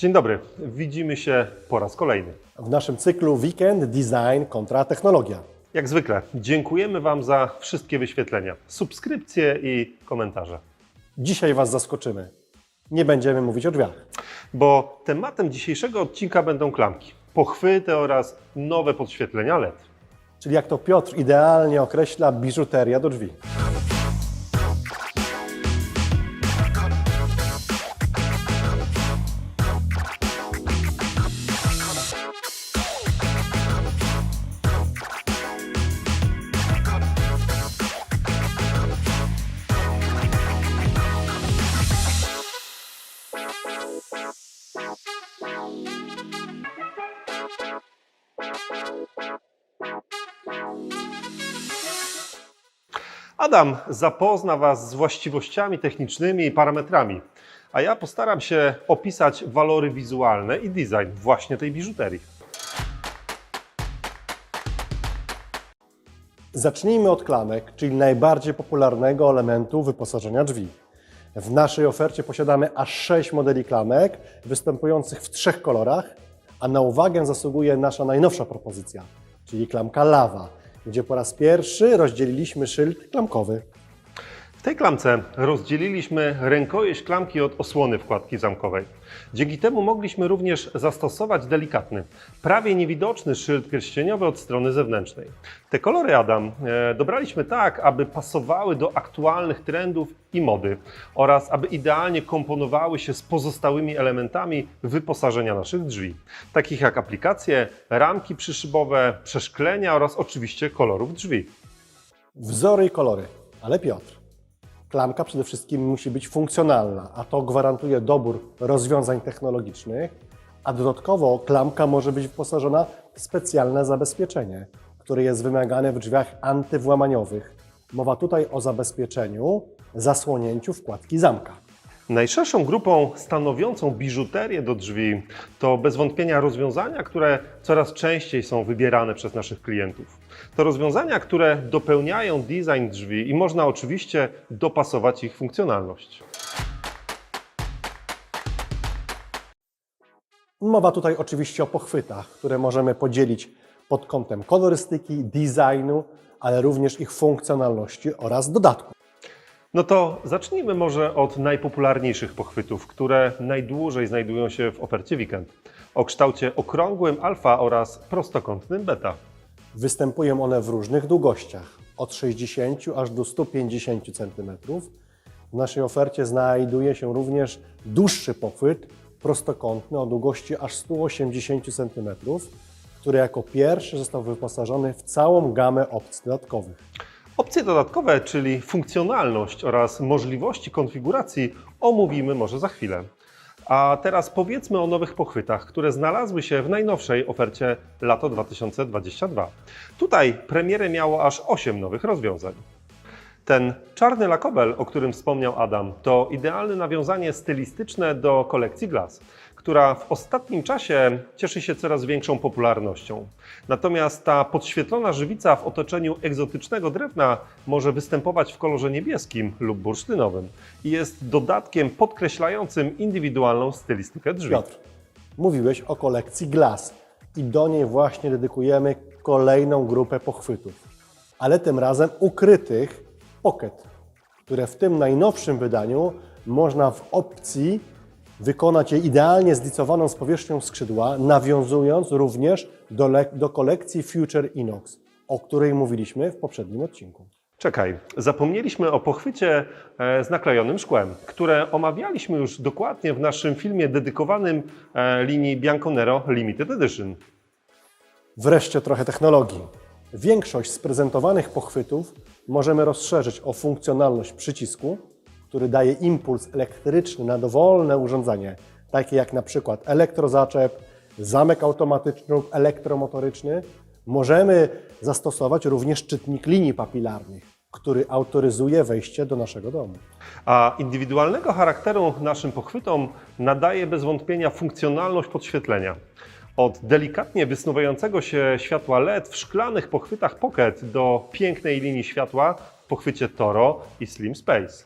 Dzień dobry, widzimy się po raz kolejny. w naszym cyklu Weekend Design kontra Technologia. Jak zwykle, dziękujemy Wam za wszystkie wyświetlenia, subskrypcje i komentarze. Dzisiaj Was zaskoczymy. Nie będziemy mówić o drzwiach. Bo tematem dzisiejszego odcinka będą klamki, pochwyty oraz nowe podświetlenia LED. Czyli jak to Piotr idealnie określa, biżuteria do drzwi. Adam zapozna Was z właściwościami technicznymi i parametrami, a ja postaram się opisać walory wizualne i design właśnie tej biżuterii. Zacznijmy od klamek, czyli najbardziej popularnego elementu wyposażenia drzwi. W naszej ofercie posiadamy aż 6 modeli klamek, występujących w trzech kolorach, a na uwagę zasługuje nasza najnowsza propozycja, czyli klamka lawa, gdzie po raz pierwszy rozdzieliliśmy szyld klamkowy. W tej klamce rozdzieliliśmy rękojeść klamki od osłony wkładki zamkowej. Dzięki temu mogliśmy również zastosować delikatny, prawie niewidoczny szyld pierścieniowy od strony zewnętrznej. Te kolory, Adam, e, dobraliśmy tak, aby pasowały do aktualnych trendów i mody oraz aby idealnie komponowały się z pozostałymi elementami wyposażenia naszych drzwi, takich jak aplikacje, ramki przyszybowe, przeszklenia oraz oczywiście kolorów drzwi. Wzory i kolory, ale Piotr. Klamka przede wszystkim musi być funkcjonalna, a to gwarantuje dobór rozwiązań technologicznych, a dodatkowo klamka może być wyposażona w specjalne zabezpieczenie, które jest wymagane w drzwiach antywłamaniowych. Mowa tutaj o zabezpieczeniu, zasłonięciu wkładki zamka. Najszerszą grupą stanowiącą biżuterię do drzwi to bez wątpienia rozwiązania, które coraz częściej są wybierane przez naszych klientów. To rozwiązania, które dopełniają design drzwi i można oczywiście dopasować ich funkcjonalność. Mowa tutaj oczywiście o pochwytach, które możemy podzielić pod kątem kolorystyki, designu, ale również ich funkcjonalności oraz dodatku. No to zacznijmy może od najpopularniejszych pochwytów, które najdłużej znajdują się w ofercie Weekend. O kształcie okrągłym alfa oraz prostokątnym beta. Występują one w różnych długościach, od 60 aż do 150 cm. W naszej ofercie znajduje się również dłuższy pochwyt, prostokątny o długości aż 180 cm, który jako pierwszy został wyposażony w całą gamę opcji dodatkowych. Opcje dodatkowe, czyli funkcjonalność oraz możliwości konfiguracji, omówimy może za chwilę. A teraz powiedzmy o nowych pochwytach, które znalazły się w najnowszej ofercie lato 2022. Tutaj premierę miało aż 8 nowych rozwiązań. Ten czarny lakobel, o którym wspomniał Adam, to idealne nawiązanie stylistyczne do kolekcji Glass, która w ostatnim czasie cieszy się coraz większą popularnością. Natomiast ta podświetlona żywica w otoczeniu egzotycznego drewna może występować w kolorze niebieskim lub bursztynowym i jest dodatkiem podkreślającym indywidualną stylistykę drzwi. Piotr, mówiłeś o kolekcji Glass i do niej właśnie dedykujemy kolejną grupę pochwytów, ale tym razem ukrytych Pocket, które w tym najnowszym wydaniu można w opcji wykonać je idealnie zlicowaną z powierzchnią skrzydła, nawiązując również do, do kolekcji Future Inox, o której mówiliśmy w poprzednim odcinku. Czekaj, zapomnieliśmy o pochwycie e, z naklejonym szkłem, które omawialiśmy już dokładnie w naszym filmie dedykowanym e, linii Bianconero Limited Edition. Wreszcie trochę technologii. Większość z prezentowanych pochwytów możemy rozszerzyć o funkcjonalność przycisku, który daje impuls elektryczny na dowolne urządzenie, takie jak na przykład elektrozaczep, zamek automatyczny lub elektromotoryczny. Możemy zastosować również czytnik linii papilarnych, który autoryzuje wejście do naszego domu. A indywidualnego charakteru naszym pochwytom nadaje bez wątpienia funkcjonalność podświetlenia. Od delikatnie wysnuwającego się światła LED w szklanych pochwytach Pocket do pięknej linii światła w pochwycie Toro i Slim Space.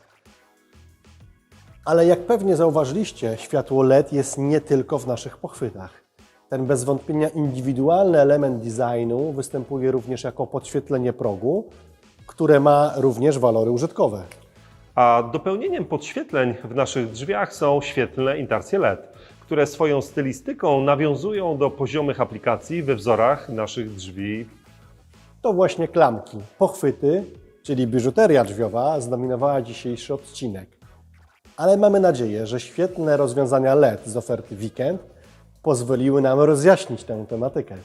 Ale jak pewnie zauważyliście, światło LED jest nie tylko w naszych pochwytach. Ten bez wątpienia indywidualny element designu występuje również jako podświetlenie progu, które ma również walory użytkowe. A dopełnieniem podświetleń w naszych drzwiach są świetlne intarcje LED, które swoją stylistyką nawiązują do poziomych aplikacji we wzorach naszych drzwi. To właśnie klamki, pochwyty, czyli biżuteria drzwiowa zdominowała dzisiejszy odcinek. Ale mamy nadzieję, że świetne rozwiązania LED z oferty Weekend pozwoliły nam rozjaśnić tę tematykę.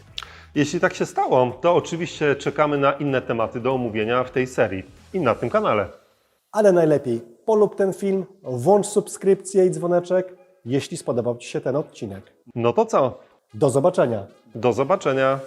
Jeśli tak się stało, to oczywiście czekamy na inne tematy do omówienia w tej serii i na tym kanale. Ale najlepiej polub ten film, włącz subskrypcję i dzwoneczek, jeśli spodobał Ci się ten odcinek. No to co? Do zobaczenia! Do zobaczenia.